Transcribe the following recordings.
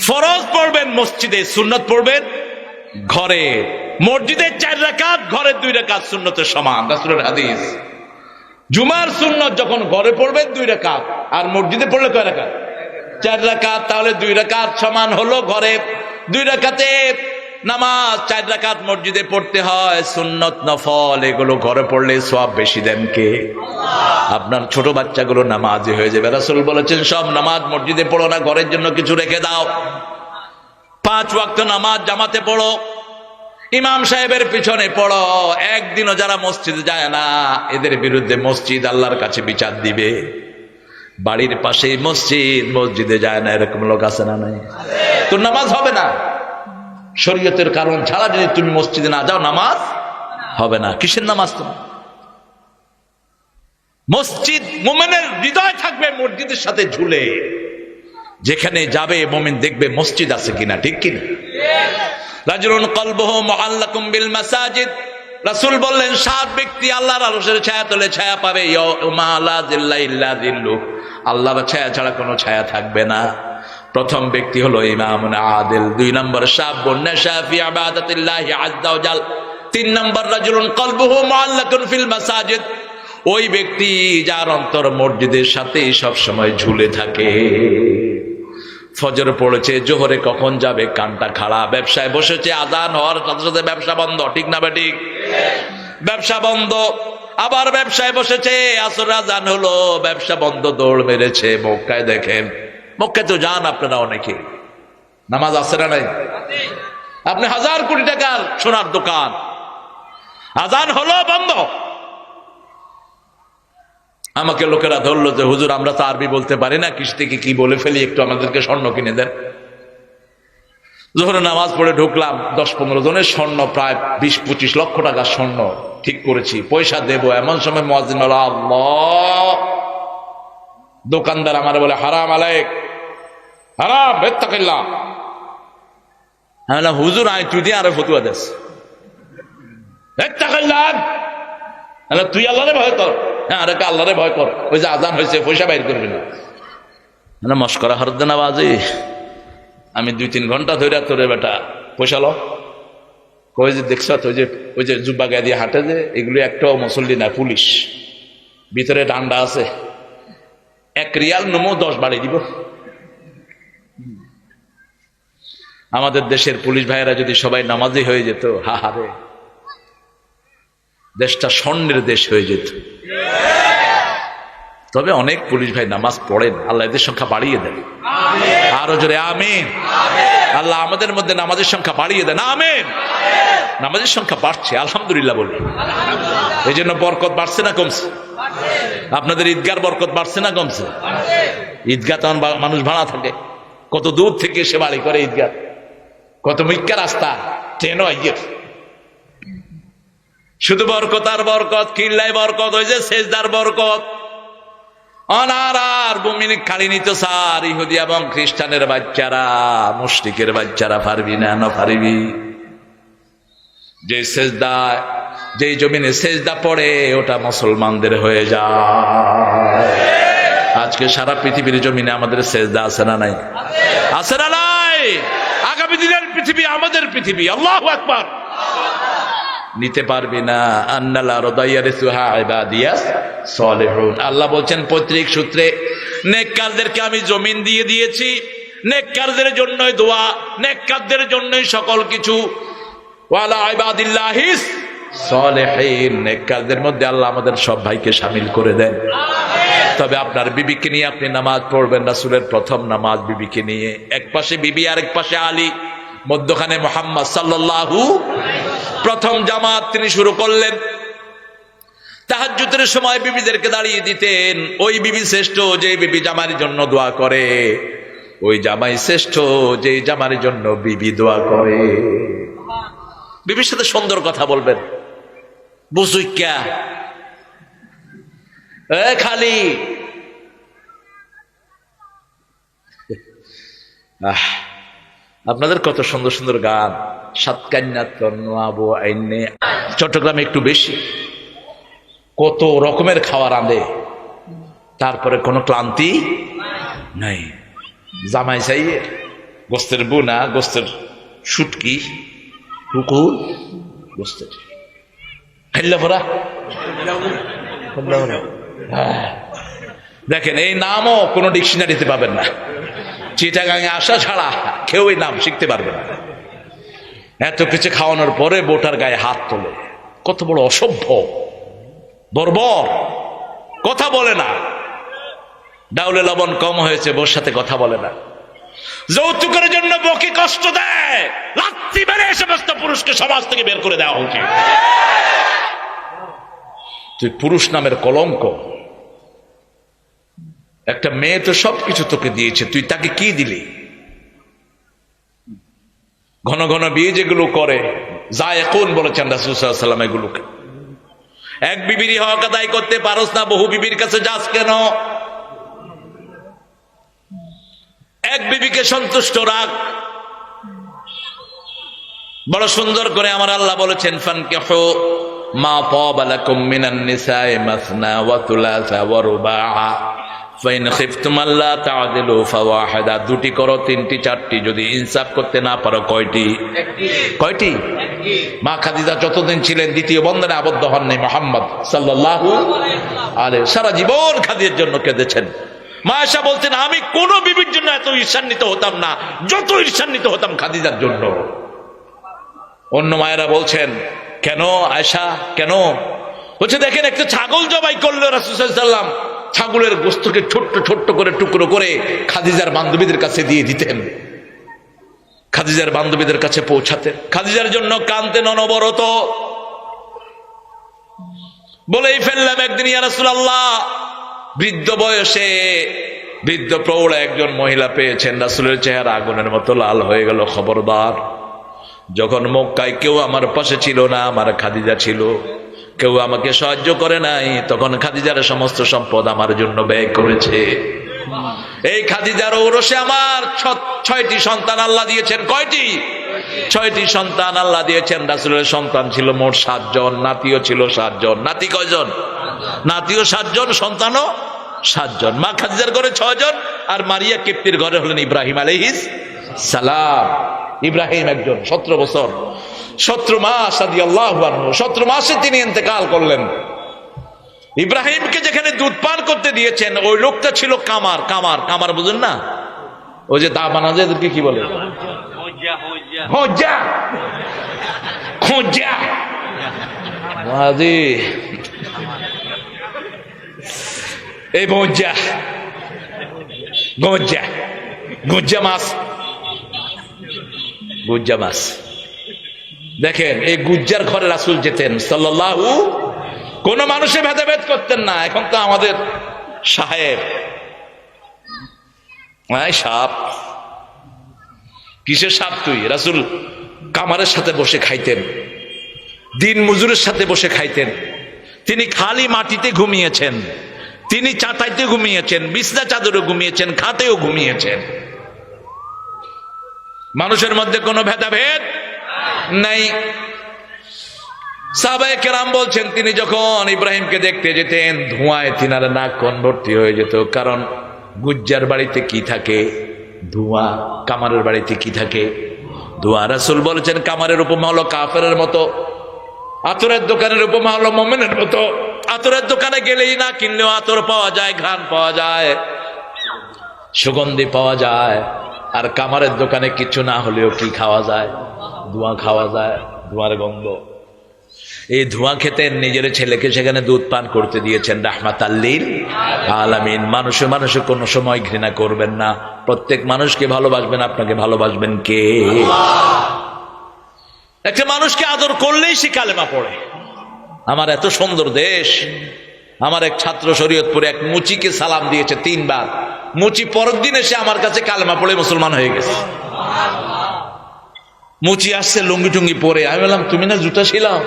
ফরজ পড়বেন, মসজিদে সুন্নত পড়বেন, ঘরে মসজিদের চার রাকাত ঘরের দুই রাকাত সুন্নতের সমান। হাদিস। জুমার সুন্নত যখন ঘরে পড়বেন, দুই রাকাত। আর মসজিদে পড়লে কয় রাকাত? চার রাকাত। তাহলে দুই রাকাত সমান হলো ঘরে দুই রাকাতে নামাজ চার রাকাত মসজিদে পড়তে হয়, সুন্নত নফল, এগুলো ঘরে পড়লে সব বেশি দেন কে? আপনার ছোট বাচ্চাগুলো নামাজি হয়ে যাবে। রাসুল বলেছেন, সব নামাজ মসজিদে পড়ো না, ঘরের জন্য কিছু রেখে দাও। পাঁচ ওয়াক্ত নামাজ জামাতে পড়ো। ইমাম সাহেবের পিছনে পড়ো। একদিনও যারা মসজিদে যায় না, এদের বিরুদ্ধে মসজিদ আল্লাহর কাছে বিচার দিবে। বাড়ির পাশেই মসজিদ, মসজিদে যায় না, এরকম লোক আছে না নাই? তোর নামাজ হবে না। শরীয়তের কারণ ছাড়া যদি তুমি মসজিদে না যাও, নামাজ হবে না। কিসের নামাজ তুমি মসজিদ মোমেনের হৃদয় থাকবে মসজিদের সাথে ঝুলে। যেখানে যাবে মোমেন দেখবে মসজিদ আছে কিনা, ঠিক কিনা? রাজুলুন কলবহু মুআল্লাকুম বিল মাসাজিদ। রাসূল বললেন, সাত ব্যক্তি আল্লাহর আরশের ছায়া তলে ছায়া পাবে। আল্লাহর ছায়া ছাড়া কোনো ছায়া থাকবে না। প্রথম ব্যক্তি হলো ইমামুন আদিল, দুই নম্বর তিন নম্বর রাজুলুন মাসাজিদ। ওই ব্যক্তি যার অন্তর মসজিদের সাথে সব সময় ঝুলে থাকে। ফজর পড়েছে, জোহরে কখন যাবে, কানটা খাড়া, ব্যবসায় বসেছে আদান হওয়ার সাথে সাথে ব্যবসা বন্ধ, ঠিক না বেঠিক ব্যবসা বন্ধ, আবার ব্যবসায় বসেছে, আসর আজান হলো, ব্যবসা বন্ধ, দৌড় মেরেছে, মক্কায় দেখেন। মক্কায় তো যান আপনারা অনেকে। নামাজ আছে না নাই? আপনি হাজার কোটি টাকার সোনার দোকান। আজান হলো বন্ধ। আমাকে লোকেরা ধরলো যে, হুজুর, আমরা তো আরবি বলতে পারি না কিস থেকে কি বলে ফেলি? একটু আমাদেরকে স্বর্ণ কিনে দেন। যখন নামাজ পড়ে ঢুকলাম, দশ পনেরো জনের স্বর্ণ, প্রায় বিশ পঁচিশ লক্ষ টাকার স্বর্ণ ঠিক করেছি। পয়সা দেবো, এমন সময় আল্লাহ! দোকানদার আমার বলে, হারাম আলাইক। হারাম বেত্তাকিল্লা আমি বললাম, হুজুর আয় তুই দিয়ে আরও ফতুয়া দেশ বেত্তাকিল্লা তুই আল্লাহরে ভয় কর। হ্যাঁ আরে আল্লাহরে ভয় কর। ওই যে আজান হয়েছে পয়সা বাইর করবি না। মস্করা হরদে না বাজি আমি দুই তিন ঘণ্টা ধরে তোরে বেটা পয়সা লো। কই যে দেখছ ওই যে ওই যে জুব্বা গায়ে দিয়ে হাঁটে যে এগুলো একটাও মুসল্লি না পুলিশ। ভিতরে ডান্ডা আছে। এক রিয়াল নমো দশ বাড়ি দিব। আমাদের দেশের পুলিশ ভাইয়েরা যদি সবাই নামাজি হয়ে যেত, হা হারে দেশটা স্বর্ণের দেশ হয়ে যেত। তবে অনেক পুলিশ ভাই নামাজ পড়েন, আল্লাহ এদের সংখ্যা বাড়িয়ে দেন। আরও জোরে, আমিন। আল্লাহ আমাদের মধ্যে নামাজের সংখ্যা বাড়িয়ে দেন, আমিন। নামাজের সংখ্যা বাড়ছে, আলহামদুলিল্লাহ বলি এই জন্য বরকত বাড়ছে না কমছে? আপনাদের ঈদগার বরকত বাড়ছে না কমছে? ঈদগাহ তখন মানুষ ভাড়া থাকে। কত দূর থেকে সে বাড়ি করে ঈদগাহ? কত মিক্কা রাস্তা, ট্রেনও আইয়ে। শুধু বরকত আর বরকত, কিল্লাই বরকত, ওই যে সেজদার বরকত। অনার আর বুমিনি খালি নিত সার ইহুদি এবং খ্রিস্টানের বাচ্চারা, মুশরিকের বাচ্চারা পারবি না না পারবি। যে সেজদা, যে জমিনে সেজদা পড়ে, ওটা মুসলমানদের হয়ে যায়। আজকে সারা পৃথিবীর জমিনে আমাদের সেজদা আছে না নাই? আছে না নাই? পৃথিবী, আমাদের পৃথিবী। আল্লাহ আকবার। নিতে পারবি না। আল্লাহ বলছেন, পৈতৃক সূত্রে, নেককারদেরকে আমি জমিন দিয়ে দিয়েছি। নেককারদের জন্যই দোয়া, নেককারদের জন্যই সকল কিছু। নেককারদের মধ্যে আল্লাহ আমাদের সব ভাইকে শামিল করে দেন। তবে আপনার বিবিকে নিয়ে আপনি নামাজ পড়বেন, রাসূলের প্রথম নামাজ বিবিকে নিয়ে। এক পাশে বিবি আর এক পাশে আলী। মধ্যখানে মোহাম্মদ সাল্লাল্লাহু প্রথম জামাত তিনি শুরু করলেন। তাহাজ্জুদের সময় বিবিদেরকে দাঁড়িয়ে দিতেন। ওই বিবি শ্রেষ্ঠ, যে বিবি জামার জন্য দোয়া করে। ওই জামাই শ্রেষ্ঠ, যে জামার জন্য বিবি দোয়া করে। বিবির সাথে সুন্দর কথা বলবেন। বুঝুইকা এ খালি। আহ। আপনাদের কত সুন্দর সুন্দর গান। সাতকান্যা তন্নু আইনে। চট্টগ্রামে একটু বেশি। কত রকমের খাবার আনে তারপরে কোনো ক্লান্তি নাই। জামাই চাইয়ে। গোস্তের বুনা গোস্তের শুটকি কুকুর গোস্তের। খাইল্লা ভরা। হ্যাঁ। দেখেন এই নামও কোনো ডিকশনারিতে পাবেন না। চিটাগাঙে আসা ছাড়া কেউ এই নাম শিখতে পারবে না। এত কিছু খাওয়ানোর পরে বোটার গায়ে হাত তোলে। কত বড় অসভ্য। বর্বর কথা বলে না। ডাউলে লবণ কম হয়েছে, বোর সাথে কথা বলে না। যৌতুকের জন্য বকে কষ্ট দেয়। লাত্তি মেরে সমস্ত পুরুষকে সমাজ থেকে বের করে দেওয়া উচিত তুই পুরুষ নামের কলঙ্ক। একটা মেয়ে তো সবকিছু তোকে দিয়েছে, তুই তাকে কি দিলি? ঘন ঘন বিয়ে যেগুলো করে, যা এখন বলেছেন রাসুসাল্লাম এগুলোকে। এক বিবির হক আদায় করতে পারস না, বহু বিবির কাছে যাস কেন? এক বিবিকে সন্তুষ্ট রাখ। বড় সুন্দর করে আমার আল্লাহ বলেছেন, ফানকেহ মা পাবালাকুম মিনান মাসনা ওয়া তুলাসা দুটি করো তিনটি চারটি। যদি ইনসাফ করতে না পারো কয়টি? কয়টি? মা খাদিজা যতদিন ছিলেন দ্বিতীয় বন্ধনে আবদ্ধ হননি মোহাম্মদ সাল্লাল্লাহু আলাইহি সারা জীবন খাদিজার জন্য কেঁদেছেন। মা আয়েশা বলছেন আমি কোন বিবির জন্য এত ঈর্ষান্বিত হতাম না যত ঈর্ষান্বিত হতাম খাদিজার জন্য। অন্য মায়েরা বলছেন কেন আয়সা কেন? বলছে দেখেন একটা ছাগল জবাই করল রাসুসাল্লাম ছাগলের গোস্তকে ছোট্ট ছোট্ট করে টুকরো করে খাদিজার বান্ধবীদের কাছে দিয়ে দিতেন। খাদিজার বান্ধবীদের কাছে পৌঁছাতেন। খাদিজার জন্য কানতেন অনবরত বলেই ফেললাম একদিন ইয়ারাসুল্লাহ বৃদ্ধ বয়সে বৃদ্ধ প্রৌঢ় একজন মহিলা পেয়েছেন। রাসুলের চেহারা আগুনের মতো লাল হয়ে গেল, খবরদার। যখন মক্কায় কেউ আমার পাশে ছিল না, আমার খাদিজা ছিল। কেউ আমাকে সাহায্য করে নাই, তখন খাদিজার সমস্ত সম্পদ আমার জন্য ব্যয় করেছে। এই খাদিজার ঔরসে আমার ছয়টি সন্তান আল্লাহ দিয়েছেন। কয়টি? ছয়টি সন্তান আল্লাহ দিয়েছেন। রাসুলের সন্তান ছিল মোট সাতজন, নাতিও ছিল সাতজন। নাতি কয়জন? নাতিও সাতজন, সন্তানও সাতজন। মা খাদিজার ঘরে ছয়জন, আর মারিয়া কিপ্তির ঘরে হলেন ইব্রাহিম আলহিস সালাম। ইব্রাহিম একজন, সতেরো বছর। সতেরো মাস আদি আল্লাহ সতেরো মাসে তিনি ইন্তেকাল করলেন। ইব্রাহিমকে যেখানে দুধ পান করতে দিয়েছেন, ওই লোকটা ছিল কামার কামার কামার বুঝেন না? ওই যে দা বানা যায় এদেরকে কি বলে? গজ্জা মাছ। গুজ্জা মাছ। দেখেন, এই গুজ্জার ঘরে রাসুল যেতেন সাল্লাহু কোন মানুষে ভেদাভেদ করতেন না। এখন তো আমাদের সাহেব। সাপ। কিসের সাপ তুই? রাসুল কামারের সাথে বসে খাইতেন, দিন মজুরের সাথে বসে খাইতেন। তিনি খালি মাটিতে ঘুমিয়েছেন, তিনি চাটাইতে ঘুমিয়েছেন, বিছনা চাদরে ঘুমিয়েছেন খাতেও ঘুমিয়েছেন। মানুষের মধ্যে কোনো ভেদাভেদ নাই। সাবাই কেরাম বলছেন, তিনি যখন ইব্রাহিমকে দেখতে যেতেন, ধোঁয়ায় তিনার নাক কনভর্তি হয়ে যেত। কারণ গুজ্জার বাড়িতে কি থাকে? ধোঁয়া। কামারের বাড়িতে কি থাকে? ধোঁয়া। রাসুল বলেছেন, কামারের উপমা হলো কাফের মতো, আতরের দোকানের উপমা হলো মোমেনের মতো। আতরের দোকানে গেলেই না কিনলেও আতর পাওয়া যায়, ঘ্রাণ পাওয়া যায়, সুগন্ধি পাওয়া যায়, আর কামারের দোকানে কিছু না হলেও কি খাওয়া যায়? ধোঁয়া খাওয়া যায়, ধোঁয়ার গন্ধ। এই ধোঁয়া খেতে নিজের ছেলেকে সেখানে দুধ পান করতে দিয়েছেন রাহমাত আল্লিল আলামিন। মানুষে মানুষে কোনো সময় ঘৃণা করবেন না। প্রত্যেক মানুষকে ভালোবাসবেন, আপনাকে ভালোবাসবেন কে? একটা মানুষকে আদর করলেই সে কালেমা পড়ে। আমার এত সুন্দর দেশ। আমার এক ছাত্র শরীয়তপুরে এক মুচিকে সালাম দিয়েছে তিনবার। মুচি পরের দিন এসে আমার কাছে কালেমা পড়ে মুসলমান হয়ে গেছে। মুচি আসছে, লুঙ্গি টুঙ্গি পরে। আমি বললাম, তুমি না জুতা ছিলাম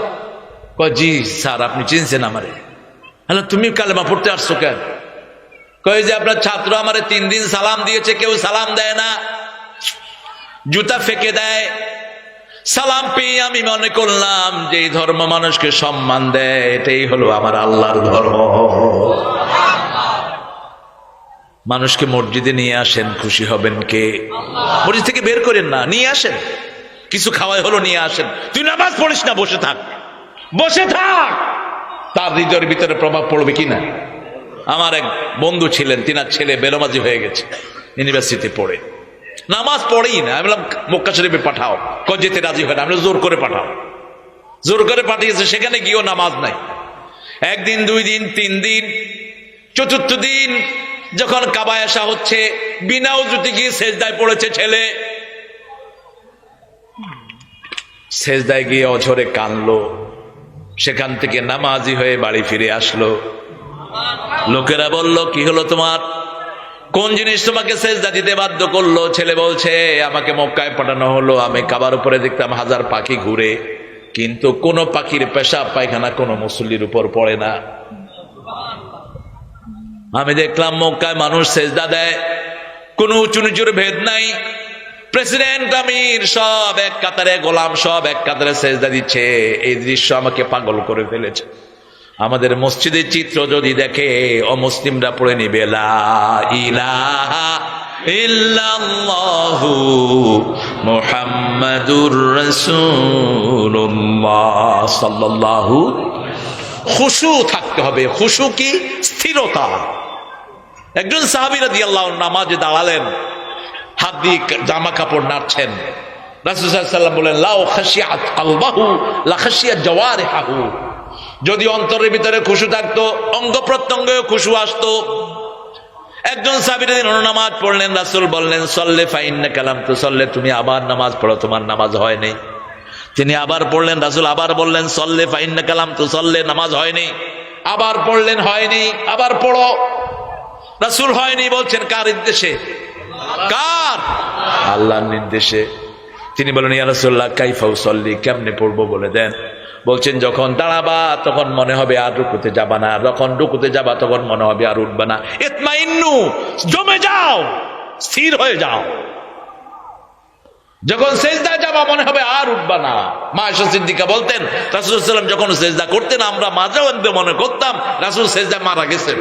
কয়, জি স্যার, আপনি চিনছেন আমারে। হ্যালো তুমি কালেমা পড়তে আসছো কেন? কয় যে আপনার ছাত্র আমারে তিন দিন সালাম দিয়েছে, কেউ সালাম দেয় না। জুতা ফেকে দেয়। সালাম পেয়ে আমি মনে করলাম যে ধর্ম মানুষকে সম্মান দেয়, এটাই হলো আমার আল্লাহর ধর্ম। মানুষকে মসজিদে নিয়ে আসেন, খুশি হবেন কে? মসজিদ থেকে বের করেন না, নিয়ে আসেন। কিছু খাওয়াই হলো, নিয়ে আসেন। তুই নামাজ পড়িস না, বসে থাক। বসে থাক! তার হৃদয়ের ভিতরে প্রভাব পড়বে কিনা আমার এক বন্ধু ছিলেন, তিনার ছেলে বেলমাজি হয়ে গেছে ইউনিভার্সিটি পড়ে। নামাজ পড়েই না, আমি বললাম, মক্কা শরীফে পাঠাও। কয়, যেতে রাজি হয় না, আমি জোর করে পাঠাও। জোর করে পাঠিয়েছে, সেখানে গিয়েও নামাজ নাই। একদিন, দুই দিন, তিন দিন, চতুর্থ দিন, যখন কাবায় আসা হচ্ছে, বিনা উজুতে গিয়ে সেজদায় পড়েছে ছেলে। সেজদায় গিয়ে অঝরে কানলো সেখান থেকে নামাজি হয়ে বাড়ি ফিরে আসলো। লোকেরা বলল, কি হলো তোমার? কোন জিনিস তোমাকে সেজদা দিতে বাধ্য করল? ছেলে বলছে, আমাকে মক্কায় পাঠানো হলো। আমি কাবার উপরে দেখতাম হাজার পাখি ঘুরে। কিন্তু কোন পাখির পেশাব, পায়খানা কোনো মুসল্লির উপর পড়ে না। আমি দেখলাম মক্কায় মানুষ সেজদা দেয়। কোন উঁচু নিচুর ভেদ নাই। প্রেসিডেন্ট আমির, সব এক কাতারে, গোলাম সব এক কাতারে সেজদা দিচ্ছে। এই দৃশ্য আমাকে পাগল করে ফেলেছে। আমাদের মসজিদের চিত্র যদি দেখে অমুসলিমরা পড়ে নিবে মুহাম্মাদুর খুশু থাকতে হবে। খুশু কি? স্থিরতা। একজন সাহাবিরা দিয়ে আল্লাহ নামাজে দাঁড়ালেন। হাত দিয়ে জামা কাপড় নাড়ছেন। রাসুসাল্লাম বলেন, লাউ আলবাহু লা খাসিয়া জওয়ারে হাহু যদি অন্তরের ভিতরে খুশু থাকতো, অঙ্গ খুশু একজন সাবির নামাজ পড়লেন, রাসুল বললেন, সল্লে ফাইন কালাম তো সল্লে তুমি আবার নামাজ পড়ো, তোমার নামাজ হয়নি। তিনি আবার পড়লেন, রাসুল আবার বললেন, সল্লে ফাইন কালাম তো সল্লে নামাজ হয়নি। আবার পড়লেন, হয়নি। আবার পড়ো। রাসুল হয়নি বলছেন, কার নির্দেশে কার আল্লাহর নির্দেশে। তিনি বলেন, ইয়া রাসূলুল্লাহ কাইফাউ সল্লি কেমনে পড়ব বলে দেন? বলছেন, যখন দাঁড়াবা, তখন মনে হবে আর রুকুতে যাবা না। যখন রুকুতে যাবা, তখন মনে হবে আর উঠবা না। ইতমাইন্নু, জমে যাও, স্থির হয়ে যাও। যখন সেজদা যাবা, মনে হবে আর উঠবা না। মা সিদ্দিকা বলতেন যখন সেজদা করতেন, আমরা মাঝে মধ্যে মনে করতাম, রাসূল সেজদা মারা গেছেন।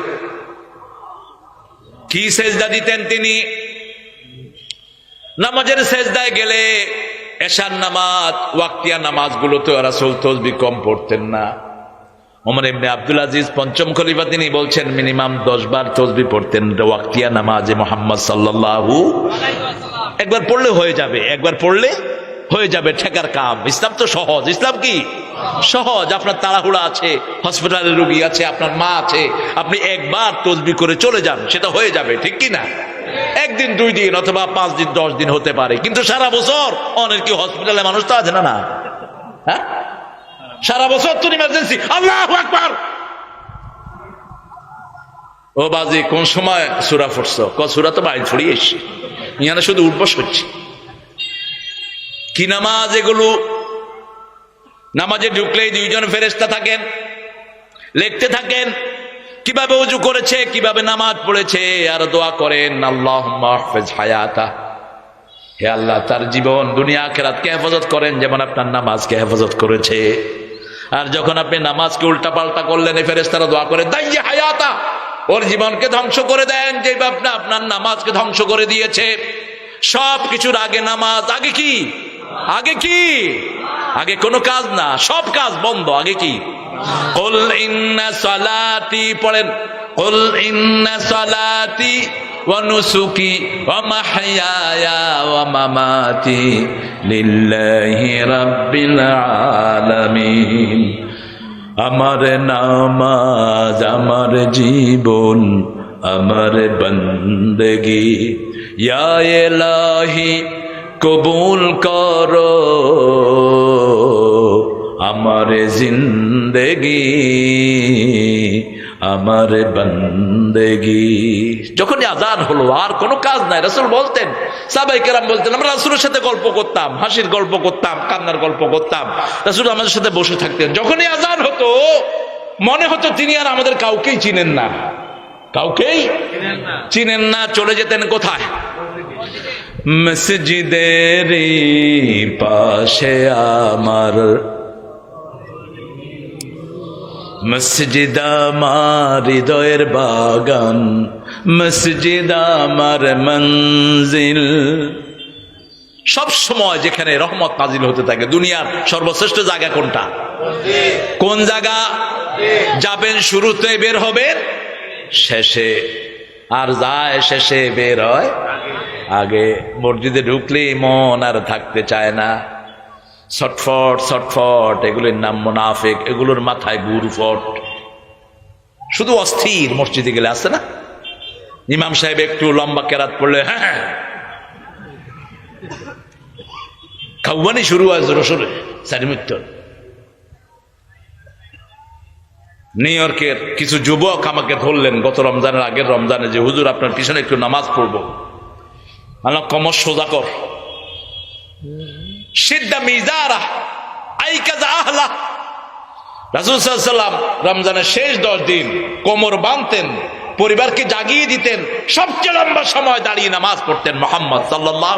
কি সেজদা দিতেন তিনি? নামাজের সেজদায় গেলে এশার নামাজ, ওয়াক্তিয়া নামাজগুলো তো রাসুল তসবি কম পড়তেন না। ওমর এমনি আব্দুল আজিজ পঞ্চম খলিফা তিনি বলছেন, মিনিমাম দশ বার তসবি পড়তেন ওয়াক্তিয়া নামাজে মোহাম্মদ সাল্লাল্লাহু একবার পড়লে হয়ে যাবে, একবার পড়লে হয়ে যাবে ঠেকার কাম। ইসলাম তো সহজ। ইসলাম কি? সহজ। আপনার তাড়াহুড়া আছে, হসপিটালে রুগী আছে, আপনার মা আছে, আপনি একবার তসবি করে চলে যান, সেটা হয়ে যাবে, ঠিক কি না? একদিন, দুই দিন অথবা পাঁচ দিন, দশ দিন হতে পারে। কিন্তু সারা বছর অনেক কি হসপিটালে মানুষ তো আছে না না? হ্যাঁ? সারা বছর তো ইমার্জেন্সি আল্লাহ আকবার! ও বাজি, কোন সময় সুরা ফুটছ? ক, সুরা তো বাড়ি ছড়িয়ে এসছি। ইয়ানে শুধু উঠবস হচ্ছে কি নামাজ এগুলো? নামাজে ঢুকলেই দুইজন ফেরেস্তা থাকেন, লিখতে থাকেন কীভাবে উজু করেছে, কীভাবে নামাজ পড়েছে, আর দোয়া করেন আল্লাহ হায়াতা। হে আল্লাহ, তার জীবন, দুনিয়া খেরাতকে হেফাজত করেন, যেমন আপনার নামাজকে হেফাজত করেছে। আর যখন আপনি নামাজকে উল্টা পাল্টা করলেন, এই ফেরেস্তারা দোয়া করে, দাইয়ে হায়াতা। ওর জীবনকে ধ্বংস করে দেন যে আপনি আপনার নামাজকে ধ্বংস করে দিয়েছে। সব কিছুর আগে নামাজ, আগে কি? আগে কি? আগে কোনো কাজ না, সব কাজ বন্ধ, আগে কি? قل إن صلاتي পড়েন قل إن صلاتي ونسكي ومحياي ومماتي لله رب العالمين আমার নামাজ আমার জীবন আমার বন্দগি ইয়া এলাহি কবুল করো আমার জিন্দেগি, আমার বন্দেগি। যখন আজান হলো, আর কোনো কাজ নাই। রাসুল বলতেন সাবাই কেরাম বলতেন, আমরা রাসুলের সাথে গল্প করতাম, হাসির গল্প করতাম, কান্নার গল্প করতাম। রাসুল আমাদের সাথে বসে থাকতেন। যখনই আজান হতো, মনে হতো তিনি আর আমাদের কাউকেই চিনেন না। কাউকেই চিনেন না। চলে যেতেন কোথায়? মসজিদের পাশে আমার মসজিদ আমার হৃদয়ের বাগান, মসজিদ আমার মঞ্জিল। সব সময় যেখানে রহমত নাজিল হতে থাকে, দুনিয়ার সর্বশ্রেষ্ঠ জায়গা কোনটা? কোন জায়গা? যাবেন শুরুতে বের হবেন, শেষে আর যায় শেষে বের হয়, আগে মসজিদে ঢুকলেই মন আর থাকতে চায় না। ছটফট ছটফট, এগুলোর নাম মোনাফেক, এগুলোর মাথায় গুরফট শুধু অস্থির মসজিদে গেলে আসে না? ইমাম সাহেব একটু লম্বা কেরাত পড়লে হ্যাঁ হ্যাঁ। খাওয়ানি শুরু হয় জোরে সোরে সারিমিত্তর নিউ ইয়র্কের কিছু যুবক আমাকে ধরলেন গত রমজানের আগের রমজানে যে, হুজুর, আপনার পিছনে একটু নামাজ পড়ব। আমার কমর সোজা কর। রমজানের শেষ দশ দিন কোমর বাঁধতেন, পরিবারকে জাগিয়ে দিতেন, সবচেয়ে লম্বা সময় দাঁড়িয়ে নামাজ পড়তেন মোহাম্মদ সাল্লাহ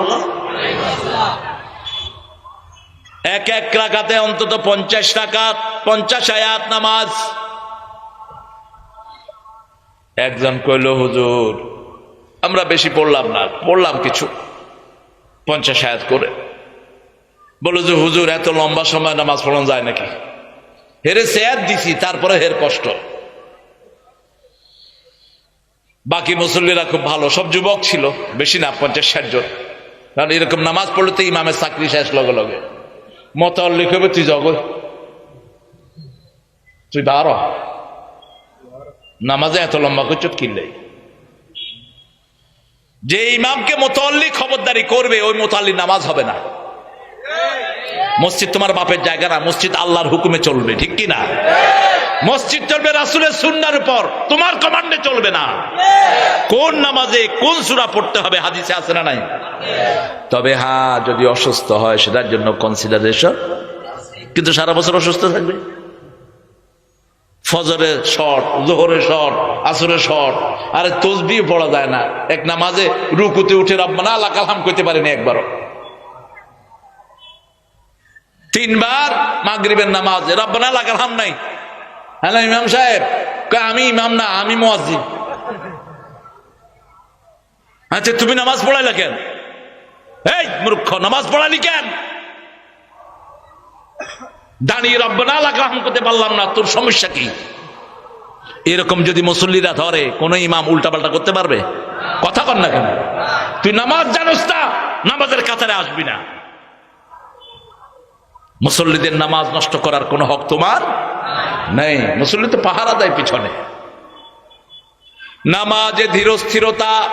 এক এক রাখাতে অন্তত পঞ্চাশ রাকাত, পঞ্চাশ আয়াত নামাজ। একজন কইল, হুজুর, আমরা বেশি পড়লাম না, পড়লাম কিছু, পঞ্চাশ আয়াত করে। বলো যে, হুজুর, এত লম্বা সময় নামাজ পড়ানো যায় নাকি? হেরে স্যার দিছি, তারপরে হের কষ্ট। বাকি মুসল্লিরা খুব ভালো, সব যুবক ছিল, বেশি না, পঞ্চাশ, ষাট জন। কারণ এরকম নামাজ পড়লে ইমামের চাকরি শেষ লগে লগে। মতাল্লিক হবে তুই জগৎ তুই বারো নামাজে এত লম্বা করছত কিনলে যে ইমামকে মোতাল্লি খবরদারি করবে, ওই মোতাল্লি নামাজ হবে না। মসজিদ তোমার বাপের জায়গা না, মসজিদ আল্লাহর হুকুমে চলবে, ঠিক কি না? মসজিদ চলবে রাসুলের সুন্নার উপর, তোমার কমান্ডে চলবে না। কোন নামাজে কোন সুরা পড়তে হবে, হাদিসে আছে না নাই? তবে হ্যাঁ যদি অসুস্থ হয়, সেটার জন্য কনসিডারেশন কিন্তু সারা বছর অসুস্থ থাকবে? ফজরে শর্ট জোহরে শর্ট আসরে শর্ট আরে তসবিও পড়া যায় না। এক নামাজে রুকুতে উঠে রব্বানা আল্লাহ কালাম করতে পারেনি একবারও। তিনবার মাগরিবের নামাজ। রব্বানা আল্লাহ কালাম নাই। হ্যালো, ইমাম সাহেব। আমি ইমাম না, আমি মুয়াজ্জিন। আচ্ছা তুমি নামাজ পড়াইলা কেন? এই, মূর্খ, নামাজ পড়ালি কেন? দাঁড়িয়ে রব্বানা কালাম করতে পারলাম না, তোর সমস্যা কি? এরকম যদি মুসল্লিরা ধরে, কোন ইমাম উল্টাপাল্টা করতে পারবে? কথা কর না কেন? তুই নামাজ জানোস না, নামাজের কাতারে আসবি না। মুসল্লিদের নামাজ নষ্ট করার কোন হক তোমার নেই। মুসল্লি তো পাহারা দেয় পিছনে। নামাজে ধীর স্থিরতা,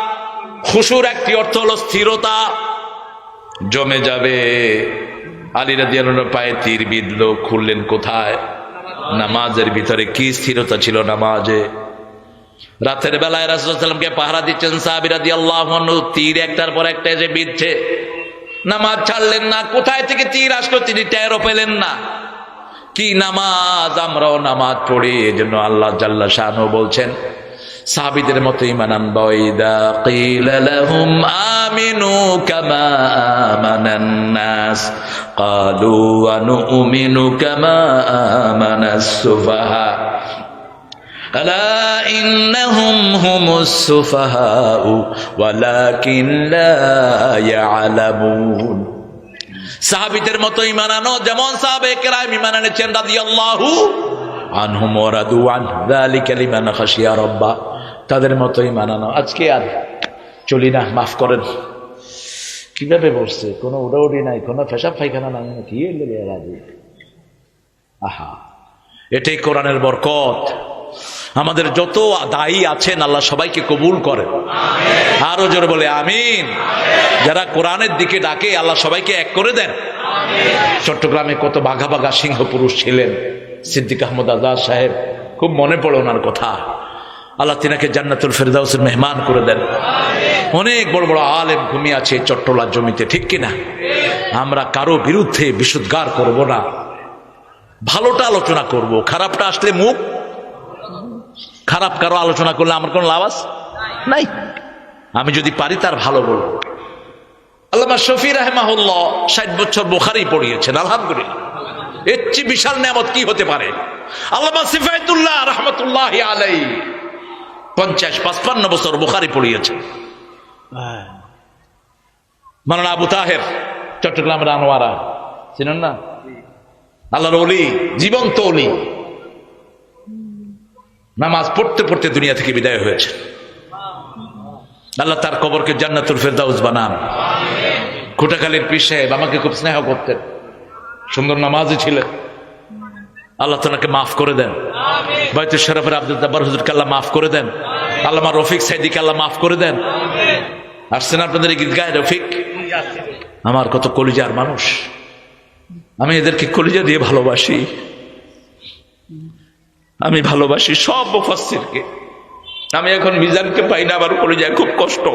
খুশুর একটি অর্থ হলো স্থিরতা, জমে যাবে। আলীরা দিয়ানোর পায়ে তীর বিঁধল, খুললেন কোথায়? নামাজের ভিতরে কি স্থিরতা ছিল নামাজে? রাতের বেলায় রাসুলকে পাহারা দিচ্ছেন সাহাবিরা দিয়ে আল্লাহ তীর একটার পর একটা এসে বিঁধছে। নামাজ ছাড়লেন না, কোথায় থেকে তীর আসলো তিনি টেরও পেলেন না। কি নামাজ? আমরাও নামাজ পড়ি এই জন্য আল্লাহ জাল্লা শাহনু বলছেন, সাহাবিদের মতো ইমান ألا إنهم هم السفهاء ولكن لا يعلمون সাহাবিদের মতো ইমান আনো যেমন সাহাবে কেরাম ইমান এনেছেন রাদিয়াল্লাহু আনহুম ওয়ারাদু আন যালিকা লিমান খাশিয়া রাব্বা তাদের মতো ইমান আনো আজকে আর চলি না মাফ করেন কিভাবে বলছে কোনো উড়াউড়ি নাই কোনো ফেসাব পায়খানা নাই কি লেগে রাজি আহা এটাই কোরআনের বরকত আমাদের যত দায়ী আছেন, আল্লাহ সবাইকে কবুল করেন। আরও জোরে বলে, আমিন। যারা কোরআনের দিকে ডাকে, আল্লাহ সবাইকে এক করে দেন। চট্টগ্রামে কত বাঘা বাঘা সিংহ পুরুষ ছিলেন, সিদ্দিক আহমদ আজাদ সাহেব। খুব মনে পড়ে ওনার কথা। আল্লাহ তিনাকে জান্নাতুল ফেরদাউসের মেহমান করে দেন। অনেক বড় বড় আলেম ঘুমিয়ে আছে চট্টলার জমিতে, ঠিক কিনা? আমরা কারও বিরুদ্ধে বিশুদ্গার করব না। ভালোটা আলোচনা করব, খারাপটা আসলে মুখ খারাপ কারও আলোচনা করলে আমার কোনো লাভ আছে? নাই। আমি যদি পারি তার ভালো বলব। আল্লামা শফি রাহমাহুল্লাহ ষাট বছর বোখারি পড়িয়েছেন আলহামদুলিল্লাহ। এর চেয়ে বিশাল নিয়ামত কি হতে পারে? আল্লামা সিফায়তুল্লাহ রহমতুল্লাহ আলাই পঞ্চাশ পাঁচপান্ন বছর বোখারি পড়িয়েছে হ্যাঁ মানানা আবু তাহের চট্টগ্রামের আনোয়ারা চিনেন না? আল্লাহর অলি জীবন্ত অলি নামাজ পড়তে পড়তে দুনিয়া থেকে বিদায় হয়েছে। আল্লাহ তার কবরকে জান্নাতুল ফেরদাউস বানান। কোটাকালীর পীর সাহেব আমাকে খুব স্নেহ করতেন। সুন্দর নামাজই ছিলেন। আল্লাহ তোনাকে মাফ করে দেন। বাইতুল শরফের আব্দুল দাব্বার হুজুরকে আল্লাহ মাফ করে দেন। আল্লাহ রফিক সাইদিকে আল্লাহ মাফ করে দেন। আসছেন আপনাদের এই গায়ে রফিক? আমার কত কলিজার মানুষ। আমি এদেরকে কলিজা দিয়ে ভালোবাসি। আমি ভালোবাসি সব মুফাসসিরকে। আমি এখন মিজানকে পাই না, আমার কলিজায় খুব কষ্ট।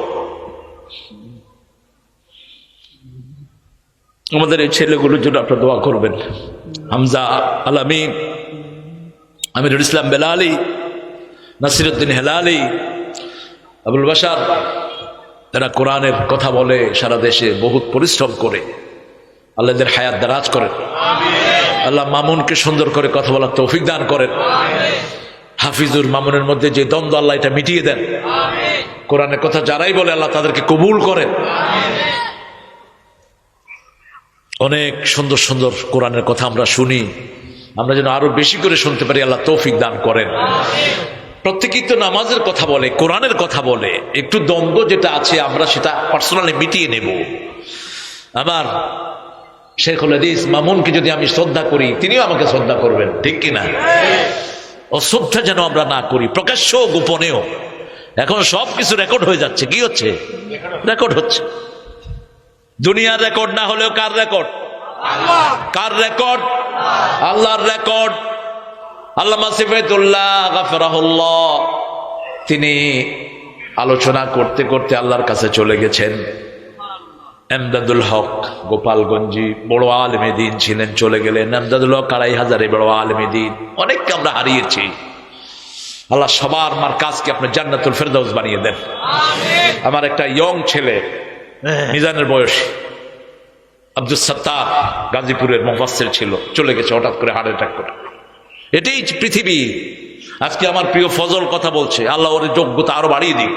আমাদের এই ছেলেগুলোর জন্য আপনার দোয়া করবেন। হামজা আলামিন আমিরুল ইসলাম বেলালি, নাসিরুদ্দিন হেলালি, আবুল বাসার তারা কোরআনের কথা বলে সারা দেশে বহুত পরিশ্রম করে। আল্লাহদের হায়াত দারাজ করেন। আল্লাহ মামুনকে সুন্দর করে কথা বলার তৌফিক দান করেন। হাফিজুর মামুনের মধ্যে যে দ্বন্দ্ব আল্লাহ এটা মিটিয়ে দেন। কোরআনের কথা যারাই বলে আল্লাহ তাদেরকে কবুল করেন। অনেক সুন্দর সুন্দর কোরআনের কথা আমরা শুনি। আমরা যেন আরও বেশি করে শুনতে পারি আল্লাহ তৌফিক দান করেন। প্রত্যেকেই তো নামাজের কথা বলে কোরআনের কথা বলে। একটু দ্বন্দ্ব যেটা আছে আমরা সেটা পার্সোনালি মিটিয়ে নেব। আমার শেখুল হাদিস, মামুনকে যদি আমি শ্রদ্ধা করি, তিনিও আমাকে শ্রদ্ধা করবেন, ঠিক কিনা অশ্রদ্ধা যেন আমরা না করি, প্রকাশ্য গোপনেও। এখন সব কিছু রেকর্ড হয়ে যাচ্ছে, কি হচ্ছে? রেকর্ড হচ্ছে। দুনিয়ার রেকর্ড না হলেও কার রেকর্ড? কার রেকর্ড? আল্লাহর রেকর্ড। আল্লামা সিফাইতুল্লাহ গাফরাহুল্লাহ, তিনি আলোচনা করতে করতে আল্লাহর কাছে চলে গেছেন। এমদাদুল হক গোপালগঞ্জি বড় আলমে দিন ছিলেন চলে গেলেন। এমদাদুল হক আড়াই হাজারে বড় আলমে দিন। অনেককে আমরা হারিয়েছি। আল্লাহ সবার আমার কাজকে আপনি জান্নাতুল ফেরদাউস বানিয়ে দেন। আমার একটা ইয়ং ছেলে মিজানের বয়স আব্দুল সত্তার গাজীপুরের মোফাসের ছিল চলে গেছে হঠাৎ করে হার্ট অ্যাটাক করে। এটাই পৃথিবী। আজকে আমার প্রিয় ফজল কথা বলছে। আল্লাহ ওর যোগ্যতা আরও বাড়িয়ে দিক।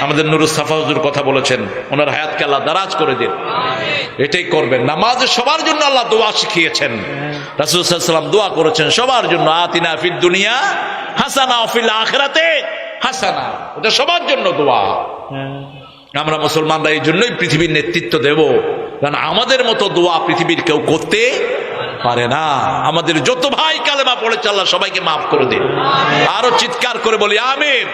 আমাদের নুরুস সাফা হুজুর কথা বলেছেন। ওনার হায়াতকে আল্লাহ দারাজ করে দিন। এটাই করবেন। নামাজ সবার জন্য আল্লাহ দোয়া শিখিয়েছেন। রাসুলাম দোয়া করেছেন সবার জন্য আতিনা ফিল দুনিয়া হাসানা ফিল আখরাতে হাসানা। এটা সবার জন্য দোয়া। আমরা মুসলমানরা এই জন্যই পৃথিবীর নেতৃত্ব দেব। কারণ আমাদের মতো দোয়া পৃথিবীর কেউ করতে পারে না। আমাদের যত ভাই কালেমা পড়েছে, আল্লাহ সবাইকে মাফ করে দিন। আরও চিৎকার করে বলি, আমিন।